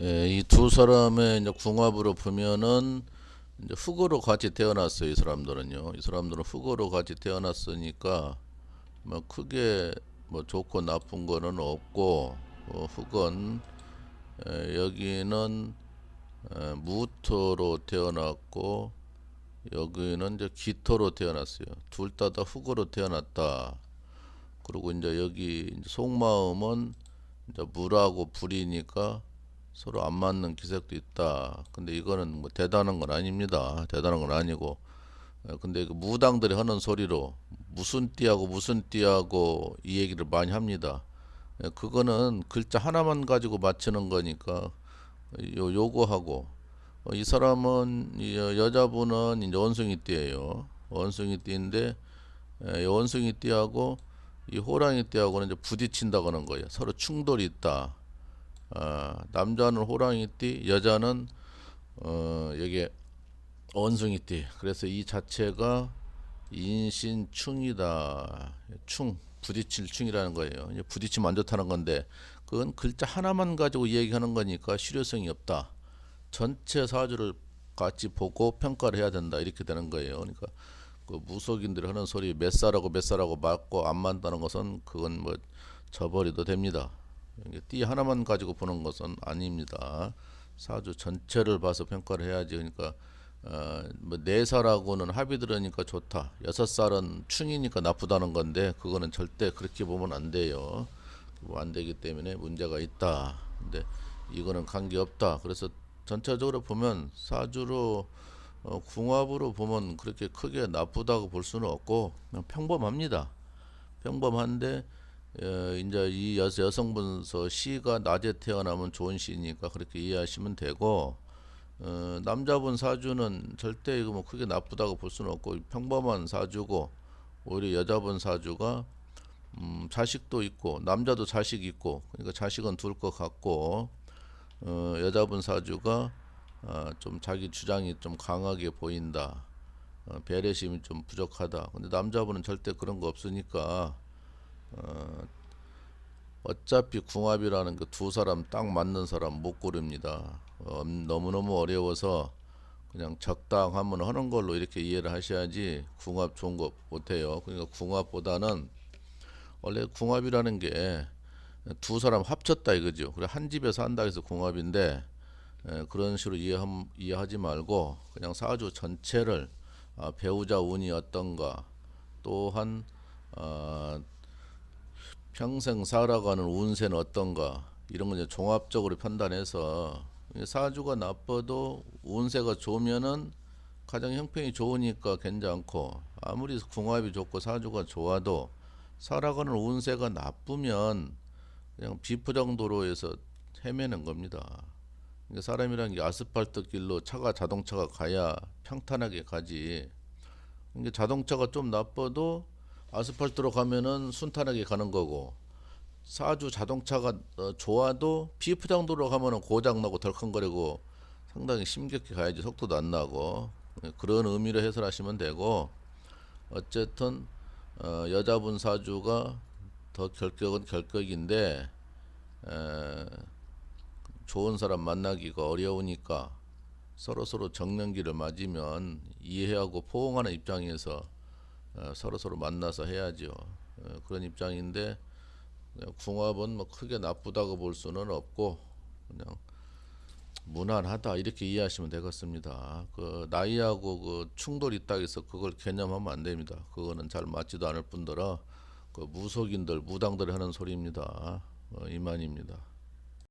예, 이 두 사람의 이제 궁합으로 보면은 이제 흑으로 같이 태어났어요. 이 사람들은요. 이 사람들은 흑으로 같이 태어났으니까 뭐 크게 뭐 좋고 나쁜 거는 없고 어, 흑은 에, 여기는 에, 무토로 태어났고 여기는 이제 기토로 태어났어요. 둘 다다 흑으로 태어났다. 그리고 이제 여기 이제 속마음은 이제 물하고 불이니까 서로 안 맞는 기색도 있다. 근데 이거는 뭐 대단한 건 아닙니다. 대단한 건 아니고. 어, 근데 그 무당들이 하는 소리로 무슨 띠하고 무슨 띠하고 이 얘기를 많이 합니다. 예, 그거는 글자 하나만 가지고 맞추는 거니까 요 요거하고 어, 이 사람은 이 여- 여자분은 이제 원숭이 띠예요. 원숭이 띠인데 예, 이 원숭이 띠하고 이 호랑이 띠하고는 이제 부딪힌다고 하는 거예요. 서로 충돌이 있다. 아, 남자는 호랑이띠, 여자는 어, 여기 원숭이띠. 그래서 이 자체가 인신충이다. 충 부딪힐 충이라는 거예요. 부딪히면 안 좋다는 건데 그건 글자 하나만 가지고 얘기하는 거니까 실효성이 없다. 전체 사주를 같이 보고 평가를 해야 된다. 이렇게 되는 거예요. 그러니까 그 무속인들이 하는 소리 몇 살하고 몇 살하고 맞고 안 맞다는 것은 그건 뭐 저버려도 됩니다. 띠 하나만 가지고 보는 것은 아닙니다. 사주 전체를 봐서 평가를 해야지. 그러니까 어, 뭐네 살하고는 합이 들으니까 좋다. 여섯 살은 충이니까 나쁘다는 건데 그거는 절대 그렇게 보면 안 돼요. 뭐 안 되기 때문에 문제가 있다. 근데 이거는 관계 없다. 그래서 전체적으로 보면 사주로 어, 궁합으로 보면 그렇게 크게 나쁘다고 볼 수는 없고 그냥 평범합니다. 평범한데 어, 이제 이 여, 여성분서 시가 낮에 태어나면 좋은 시니까 그렇게 이해하시면 되고 어, 남자분 사주는 절대 이거 뭐 크게 나쁘다고 볼 수는 없고 평범한 사주고 오히려 여자분 사주가 음, 자식도 있고 남자도 자식 있고 그러니까 자식은 둘 것 같고 어, 여자분 사주가 어, 좀 자기 주장이 좀 강하게 보인다. 어, 배려심이 좀 부족하다. 근데 남자분은 절대 그런 거 없으니까 어, 어차피 궁합이라는 그 두 사람 딱 맞는 사람 못 고릅니다. 어, 너무너무 어려워서 그냥 적당하면 하는 걸로 이렇게 이해를 하셔야지 궁합 좋은 거 못해요. 그러니까 궁합보다는 원래 궁합이라는 게 두 사람 합쳤다 이거죠. 그래 한 집에서 한다 해서 궁합인데 에, 그런 식으로 이해함, 이해하지 말고 그냥 사주 전체를 아, 배우자 운이 어떤가 또한 어, 평생 살아가는 운세는 어떤가 이런 거 이제 종합적으로 판단해서 사주가 나빠도 운세가 좋으면은 가정 형편이 좋으니까 괜찮고 아무리 궁합이 좋고 사주가 좋아도 살아가는 운세가 나쁘면 그냥 비프정도로 해서 헤매는 겁니다. 사람이라는 게 아스팔트 길로 차가 자동차가 가야 평탄하게 가지. 자동차가 좀 나빠도 아스팔트로 가면은 순탄하게 가는 거고 사주 자동차가 어, 좋아도 비프정도로 가면은 고장 나고 덜컹거리고 상당히 심겹게 가야지 속도도 안 나고 그런 의미로 해설하시면 되고 어쨌든 어, 여자분 사주가 더 결격은 결격인데 에, 좋은 사람 만나기가 어려우니까 서로 서로 정년기를 맞으면 이해하고 포옹하는 입장에서 어, 서로 서로 만나서 해야죠. 어, 그런 입장인데 궁합은 뭐 크게 나쁘다고 볼 수는 없고 그냥 무난하다 이렇게 이해하시면 되겠습니다. 그 나이하고 그 충돌이 있다 해서 그걸 개념하면 안 됩니다. 그거는 잘 맞지도 않을 뿐더러 그 무속인들 무당들이 하는 소리입니다. 어, 이만입니다.